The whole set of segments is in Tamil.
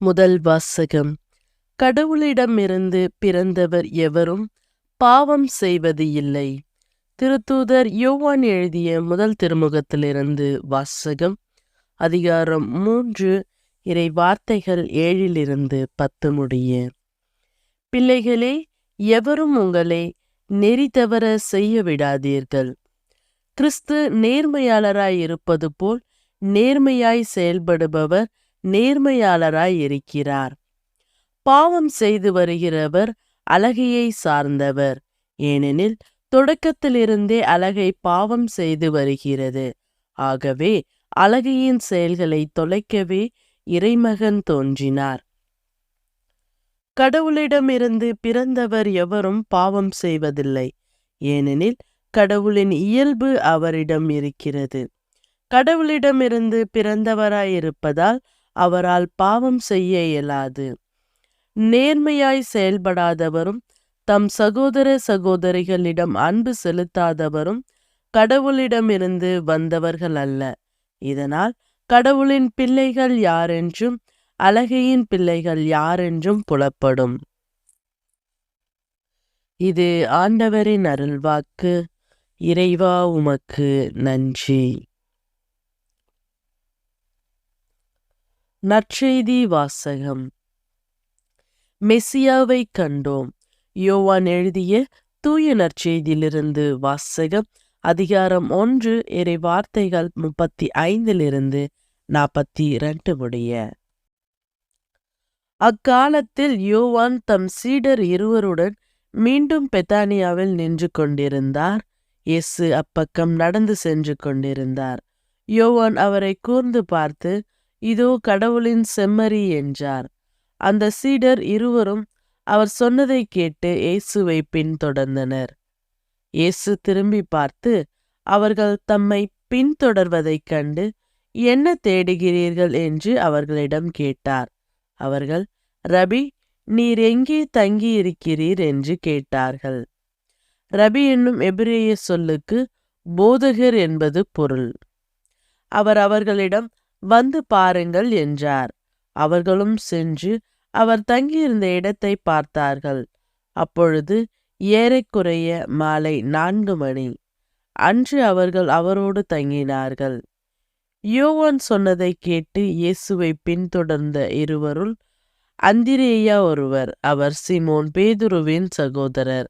முதல் வாசகம். கடவுளிடமிருந்து பிறந்தவர் எவரும் பாவம் செய்வது இல்லை. திருத்தூதர் யோவான் எழுதிய முதல் திருமுகத்திலிருந்து வாசகம் அதிகாரம் மூன்று இறை வார்த்தைகள் ஏழிலிருந்து பத்து முடிய. பிள்ளைகளே எவரும் உங்களை நெறி தவற செய்ய விடாதீர்கள். கிறிஸ்து நேர்மையாளராய் இருப்பது போல் நேர்மையாய் செயல்படுபவர் நேர்மையாளராய் இருக்கிறார். பாவம் செய்து வருகிறவர் அழகையை சார்ந்தவர். ஏனெனில் தொடக்கத்திலிருந்தே அழகை பாவம் செய்து வருகிறது. ஆகவே அழகையின் செயல்களை தொலைக்கவே இறைமகன் தோன்றினார். கடவுளிடமிருந்து பிறந்தவர் எவரும் பாவம் செய்வதில்லை. ஏனெனில் கடவுளின் இயல்பு அவரிடம் இருக்கிறது. கடவுளிடமிருந்து பிறந்தவராயிருப்பதால் அவரால் பாவம் செய்ய இயலாது. நேர்மையாய் செயல்படாதவரும் தம் சகோதர சகோதரிகளிடம் அன்பு செலுத்தாதவரும் கடவுளிடமிருந்து வந்தவர்கள் அல்ல. இதனால் கடவுளின் பிள்ளைகள் யாரென்றும் அழகையின் பிள்ளைகள் யாரென்றும் புலப்படும். இது ஆண்டவரின் அருள்வாக்கு. இறைவா உமக்கு நன்றி. நற்செய்தி வாசகம். மெசியாவை கண்டோம். யோவான் எழுதிய தூய நற்செய்தியிலிருந்து வாசகம் அதிகாரம் ஒன்று இறை வார்த்தைகள் முப்பத்தி ஐந்திலிருந்து நாற்பத்தி இரண்டு முடிய. அக்காலத்தில் யோவான் தம் சீடர் இருவருடன் மீண்டும் பெத்தானியாவில் நின்று கொண்டிருந்தார். இயேசு அப்பக்கம் நடந்து சென்று கொண்டிருந்தார். யோவான் அவரை கூர்ந்து பார்த்து இதோ கடவுளின் செம்மறி என்றார். அந்த சீடர் இருவரும் அவர் சொன்னதை கேட்டு இயேசுவை பின்தொடர்ந்தனர். இயேசு திரும்பி பார்த்து அவர்கள் தம்மை பின்தொடர்வதைக் கண்டு என்ன தேடுகிறீர்கள்? என்று அவர்களிடம் கேட்டார். அவர்கள் ரபி நீர் எங்கே தங்கியிருக்கிறீர்? என்று கேட்டார்கள். ரபி என்னும் எபிரேய சொல்லுக்கு போதகர் என்பது பொருள். அவர் அவர்களிடம் வந்து பாருங்கள் என்றார். அவர்களும் சென்று அவர் தங்கியிருந்த இடத்தை பார்த்தார்கள். அப்பொழுது ஏறக்குறைய மாலை நான்கு மணி. அன்று அவர்கள் அவரோடு தங்கினார்கள். யோவான் சொன்னதை கேட்டு இயேசுவை பின்தொடர்ந்த இருவருள் அந்திரேயா ஒருவர் அவர் சிமோன் பேதுருவின் சகோதரர்.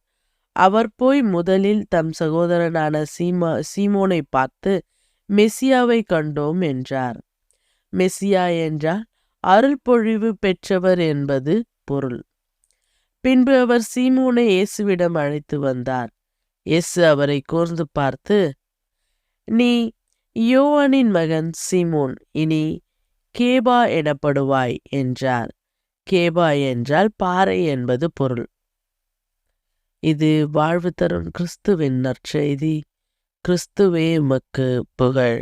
அவர் போய் முதலில் தம் சகோதரனான சீமா சீமோனை பார்த்து மெசியாவை கண்டோம் என்றார். மெசியா என்றால் அருள் பொழிவு பெற்றவர் என்பது பொருள். பின்பு அவர் சீமோனை இயேசுவிடம் அழைத்து வந்தார். இயேசு அவரை கூர்ந்து பார்த்து நீ யோவானின் மகன் சீமோன் இனி கேபா எனப்படுவாய் என்றார். கேபா என்றால் பாறை என்பது பொருள். இது வாழ்வு தரும் கிறிஸ்துவின் நற்செய்தி. கிறிஸ்துவே உமக்கு புகழ்.